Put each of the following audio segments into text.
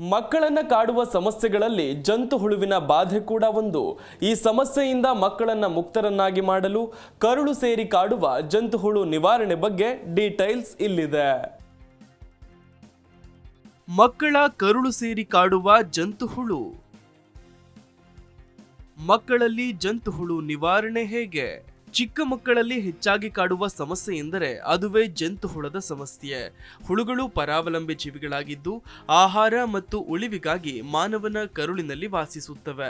ಮಕ್ಕಳನ್ನ ಕಾಡುವ ಸಮಸ್ಯೆಗಳಲ್ಲಿ ಜಂತು ಹುಳುವಿನ ಬಾಧೆ ಕೂಡ ಒಂದು. ಈ ಸಮಸ್ಯೆಯಿಂದ ಮಕ್ಕಳನ್ನ ಮುಕ್ತರನ್ನಾಗಿ ಮಾಡಲು ಕರುಳು ಸೇರಿ ಕಾಡುವ ಜಂತು ಹುಳು ನಿವಾರಣೆ ಬಗ್ಗೆ ಡೀಟೈಲ್ಸ್ ಇಲ್ಲಿದೆ. ಮಕ್ಕಳ ಕರುಳು ಸೇರಿ ಕಾಡುವ ಜಂತು ಹುಳು. ಮಕ್ಕಳಲ್ಲಿ ಜಂತು ಹುಳು ನಿವಾರಣೆ ಹೇಗೆ? ಚಿಕ್ಕ ಮಕ್ಕಳಲ್ಲಿ ಹೆಚ್ಚಾಗಿ ಕಾಡುವ ಸಮಸ್ಯೆ ಎಂದರೆ ಅದುವೇ ಜಂತು ಹುಳದ ಸಮಸ್ಯೆ. ಹುಳುಗಳು ಪರಾವಲಂಬಿ ಜೀವಿಗಳಾಗಿದ್ದು ಆಹಾರ ಮತ್ತು ಉಳಿವಿಗಾಗಿ ಮಾನವನ ಕರುಳಿನಲ್ಲಿ ವಾಸಿಸುತ್ತವೆ.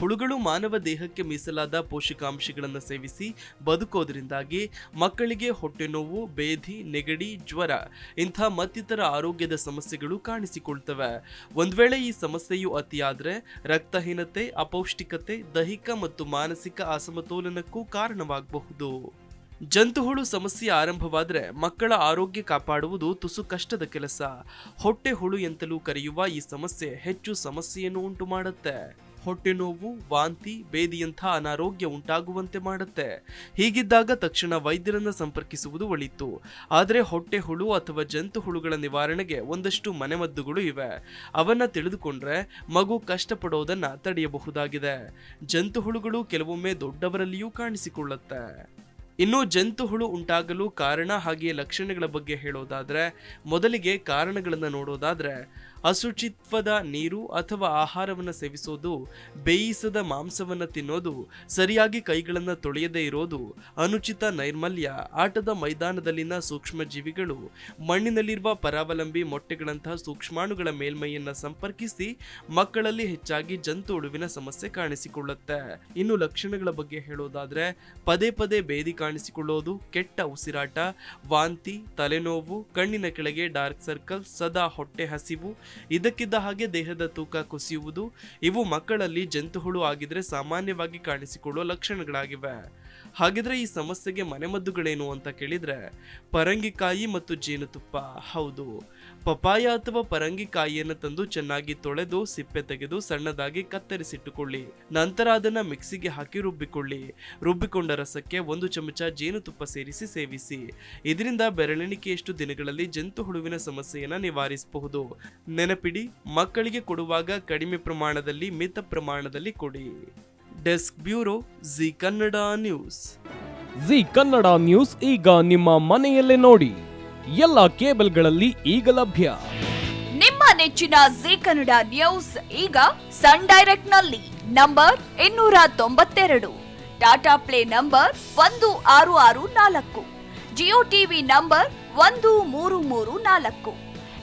ಹುಳುಗಳು ಮಾನವ ದೇಹಕ್ಕೆ ಮೀಸಲಾದ ಪೋಷಕಾಂಶಗಳನ್ನು ಸೇವಿಸಿ ಬದುಕೋದ್ರಿಂದಾಗಿ ಮಕ್ಕಳಿಗೆ ಹೊಟ್ಟೆ ನೋವು, ಬೇಧಿ, ನೆಗಡಿ, ಜ್ವರ ಇಂಥ ಮತ್ತಿತರ ಆರೋಗ್ಯದ ಸಮಸ್ಯೆಗಳು ಕಾಣಿಸಿಕೊಳ್ತವೆ. ಒಂದು ವೇಳೆ ಈ ಸಮಸ್ಯೆಯು ಅತಿಯಾದರೆ ರಕ್ತಹೀನತೆ, ಅಪೌಷ್ಟಿಕತೆ, ದೈಹಿಕ ಮತ್ತು ಮಾನಸಿಕ ಅಸಮತೋಲನಕ್ಕೂ ಕಾರಣವಾಗಬಹುದು ಜಂತುಹುಳು ಸಮಸ್ಯೆ ಆರಂಭವಾದರೆ ಮಕ್ಕಳ ಆರೋಗ್ಯ ಕಾಪಾಡುವುದು ತುಸು ಕಷ್ಟದ ಕೆಲಸ. ಹೊಟ್ಟೆ ಹುಳು ಎಂತಲೂ ಕರೆಯುವ ಈ ಸಮಸ್ಯೆ ಹೆಚ್ಚು ಸಮಸ್ಯೆಯನ್ನು ಉಂಟು ಮಾಡುತ್ತೆ. ಹೊಟ್ಟೆ ನೋವು ವಾಂತಿ, ಬೇದಿಯಂಥ ಅನಾರೋಗ್ಯ ಉಂಟಾಗುವಂತೆ ಮಾಡುತ್ತೆ. ಹೀಗಿದ್ದಾಗ ತಕ್ಷಣ ವೈದ್ಯರನ್ನು ಸಂಪರ್ಕಿಸುವುದು ಒಳಿತು. ಆದರೆ ಹೊಟ್ಟೆ ಹುಳು ಅಥವಾ ಜಂತು ಹುಳುಗಳ ನಿವಾರಣೆಗೆ ಒಂದಷ್ಟು ಮನೆಮದ್ದುಗಳು ಇವೆ. ಅವನ್ನ ತಿಳಿದುಕೊಂಡ್ರೆ ಮಗು ಕಷ್ಟಪಡೋದನ್ನ ತಡೆಯಬಹುದಾಗಿದೆ. ಜಂತು ಹುಳುಗಳು ಕೆಲವೊಮ್ಮೆ ದೊಡ್ಡವರಲ್ಲಿಯೂ ಕಾಣಿಸಿಕೊಳ್ಳುತ್ತೆ. ಇನ್ನು ಜಂತು ಹುಳು ಉಂಟಾಗಲು ಕಾರಣ ಹಾಗೆಯೇ ಲಕ್ಷಣಗಳ ಬಗ್ಗೆ ಹೇಳೋದಾದ್ರೆ, ಮೊದಲಿಗೆ ಕಾರಣಗಳನ್ನು ನೋಡೋದಾದ್ರೆ ಅಶುಚಿತ್ವದ ನೀರು ಅಥವಾ ಆಹಾರವನ್ನು ಸೇವಿಸೋದು, ಬೇಯಿಸದ ಮಾಂಸವನ್ನು ತಿನ್ನೋದು, ಸರಿಯಾಗಿ ಕೈಗಳನ್ನು ತೊಳೆಯದೇ ಇರೋದು ಅನುಚಿತ ನೈರ್ಮಲ್ಯ. ಆಟದ ಮೈದಾನದಲ್ಲಿನ ಸೂಕ್ಷ್ಮ ಜೀವಿಗಳು ಮಣ್ಣಿನಲ್ಲಿರುವ ಪರಾವಲಂಬಿ ಮೊಟ್ಟೆಗಳಂತಹ ಸೂಕ್ಷ್ಮಾಣುಗಳ ಮೇಲ್ಮೈಯನ್ನು ಸಂಪರ್ಕಿಸಿ ಮಕ್ಕಳಲ್ಲಿ ಹೆಚ್ಚಾಗಿ ಜಂತು ಉಳುವಿನ ಸಮಸ್ಯೆ ಕಾಣಿಸಿಕೊಳ್ಳುತ್ತೆ. ಇನ್ನು ಲಕ್ಷಣಗಳ ಬಗ್ಗೆ ಹೇಳೋದಾದ್ರೆ, ಪದೇ ಪದೇ ಬೇದಿ ಕಾಣಿಸಿಕೊಳ್ಳೋದು, ಕೆಟ್ಟ ಉಸಿರಾಟ, ವಾಂತಿ, ತಲೆನೋವು, ಕಣ್ಣಿನ ಕೆಳಗೆ ಡಾರ್ಕ್ ಸರ್ಕಲ್, ಸದಾ ಹೊಟ್ಟೆ ಹಸಿವು ಇದಕ್ಕಿದ್ದ ಹಾಗೆ ದೇಹದ ತೂಕ ಕುಸಿಯುವುದು, ಇವು ಮಕ್ಕಳಲ್ಲಿ ಜಂತುಹುಳು ಆಗಿದ್ರೆ ಸಾಮಾನ್ಯವಾಗಿ ಕಾಣಿಸಿಕೊಳ್ಳುವ ಲಕ್ಷಣಗಳಾಗಿವೆ. ಹಾಗಿದ್ರೆ ಈ ಸಮಸ್ಯೆಗೆ ಮನೆಮದ್ದುಗಳೇನು ಅಂತ ಕೇಳಿದ್ರೆ, ಪರಂಗಿಕಾಯಿ ಮತ್ತು ಜೇನುತುಪ್ಪ. ಹೌದು ಪಪಾಯ ಅಥವಾ ಪರಂಗಿಕಾಯಿಯನ್ನು ತಂದು ಚೆನ್ನಾಗಿ ತೊಳೆದು ಸಿಪ್ಪೆ ತೆಗೆದು ಸಣ್ಣದಾಗಿ ಕತ್ತರಿಸಿಟ್ಟುಕೊಳ್ಳಿ. ನಂತರ ಅದನ್ನ ಮಿಕ್ಸಿಗೆ ಹಾಕಿ ರುಬ್ಬಿಕೊಳ್ಳಿ. ರುಬ್ಬಿಕೊಂಡ ರಸಕ್ಕೆ ಒಂದು ಚಮಚ ಜೇನುತುಪ್ಪ ಸೇರಿಸಿ ಸೇವಿಸಿ. ಇದರಿಂದ ಬೆರಳೆಣಿಕೆಯಷ್ಟು ದಿನಗಳಲ್ಲಿ ಜಂತು ಹುಳುವಿನ ಸಮಸ್ಯೆಯನ್ನ ನಿವಾರಿಸಬಹುದು. ನೆನಪಿಡಿ ಮಕ್ಕಳಿಗೆ ಕೊಡುವಾಗ ಕಡಿಮೆ ಪ್ರಮಾಣದಲ್ಲಿ ಮಿತ ಪ್ರಮಾಣದಲ್ಲಿ ಕೊಡಿ. Desk bureau G Kannada news. G Kannada news ಈಗ ನಿಮ್ಮ ಮನೆಯಲ್ಲೇ ನೋಡಿ. ಎಲ್ಲ ಕೇಬಲ್ಗಳಲ್ಲಿ ಈಗ ಲಭ್ಯ. ನಿಮ್ಮ ನೆಚ್ಚಿನ ಜಿ ಕನ್ನಡ ನ್ಯೂಸ್ ಈಗ ಸನ್ ಡೈರೆಕ್ಟ್ನಲ್ಲಿ ನಂಬರ್ ಇನ್ನೂರ ತೊಂಬತ್ತೆರಡು. ಟಾಟಾ ಪ್ಲೇ ನಂಬರ್ ಒಂದು ಆರು ಆರು ನಾಲ್ಕು. ಜಿಯೋ ಟಿವಿ ನಂಬರ್ ಒಂದು ಮೂರು ಮೂರು ನಾಲ್ಕು.